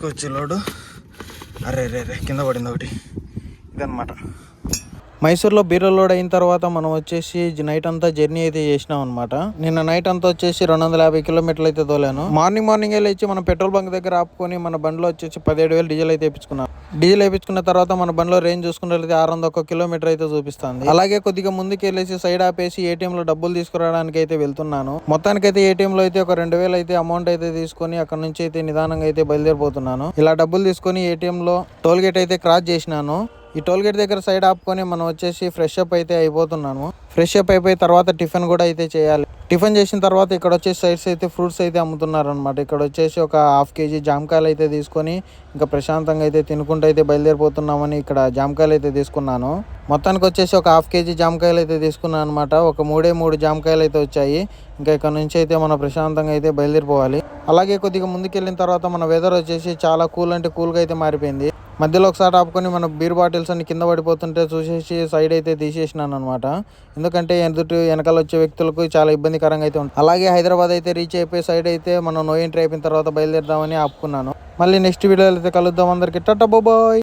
తీసుకొచ్చి లోడు అరే రే రే కింద పడింది ఒకటి. ఇదనమాట మైసూర్లో బీరో లోడ్ అయిన తర్వాత మనం వచ్చేసి నైట్ అంతా జర్నీ అయితే చేసినాం అనమాట నిన్న నైట్ అంతా వచ్చేసి రెండు వందల యాభై కిలోమీటర్లు అయితే తోలాను. మార్నింగ్ మార్నింగ్ వెళ్ళి మన పెట్రోల్ బంక్ దగ్గర ఆపుకొని మన బండిలో వచ్చేసి పదిహేడు వేలు డీజిల్ అయితే వేపించుకున్నాను డీజిల్ వేయించుకున్న తర్వాత మన బండిలో రేంజ్ చూసుకున్నట్లయితే ఆరు వందల ఒక కిలోమీటర్ అయితే చూపిస్తుంది. అలాగే కొద్దిగా ముందుకు వెళ్ళేసి సైడ్ ఆపేసి ఏటీఎంలో డబ్బులు తీసుకురావడానికి అయితే వెళ్తున్నాను. మొత్తానికైతే ఏటీఎంలో అయితే ఒక రెండు వేలు అయితే అమౌంట్ అయితే తీసుకొని అక్కడ నుంచి అయితే నిదానంగా అయితే బయలుదేరిపోతున్నాను. ఇలా డబ్బులు తీసుకొని ఏటీఎంలో టోల్గేట్ టోల్ గేట్ అయితే క్రాస్ చేసినాను. ఈ టోల్ గేట్ దగ్గర సైడ్ ఆపుకొని మనం వచ్చేసి ఫ్రెష్ అప్ అయితే అయిపోతున్నాము. ఫ్రెష్ అప్ అయిపోయి తర్వాత టిఫిన్ కూడా అయితే చేయాలి. టిఫిన్ చేసిన తర్వాత ఇక్కడ వచ్చేసి సైడ్స్ అయితే ఫ్రూట్స్ అయితే అమ్ముతున్నారు అనమాట ఇక్కడ వచ్చేసి ఒక హాఫ్ కేజీ జామకాయలు అయితే తీసుకొని ఇంకా ప్రశాంతంగా అయితే తినుకుంటూ అయితే బయలుదేరిపోతున్నామని ఇక్కడ జామకాయలు అయితే తీసుకున్నాను. మొత్తానికి వచ్చేసి ఒక హాఫ్ కేజీ జామకాయలు అయితే తీసుకున్నాను అనమాట ఒక మూడే మూడు జామకాయలు అయితే వచ్చాయి. ఇంకా ఇక్కడ నుంచి అయితే మనం ప్రశాంతంగా అయితే బయలుదేరిపోవాలి. అలాగే కొద్దిగా ముందుకెళ్ళిన తర్వాత మన వెదర్ వచ్చేసి చాలా కూల్ అంటే కూల్గా అయితే మారిపోయింది. మధ్యలో ఒకసారి ఆపుకొని మన బీర్ బాటిల్స్ అన్ని కింద పడిపోతుంటే చూసేసి సైడ్ అయితే తీసేసినాను అనమాట ఎందుకంటే ఎదుటి వెనకాల వచ్చే వ్యక్తులకు చాలా ఇబ్బందికరంగా అయితే ఉంటుంది. అలాగే హైదరాబాద్ అయితే రీచ్ అయిపోయి సైడ్ అయితే మనం నో ఎంట్రీ అయిపోయిన తర్వాత బయలుదేరదామని ఆపుకున్నాను. మళ్ళీ నెక్స్ట్ వీడియోలో అయితే కలుద్దాం అందరికి. టట్టా బాయ్.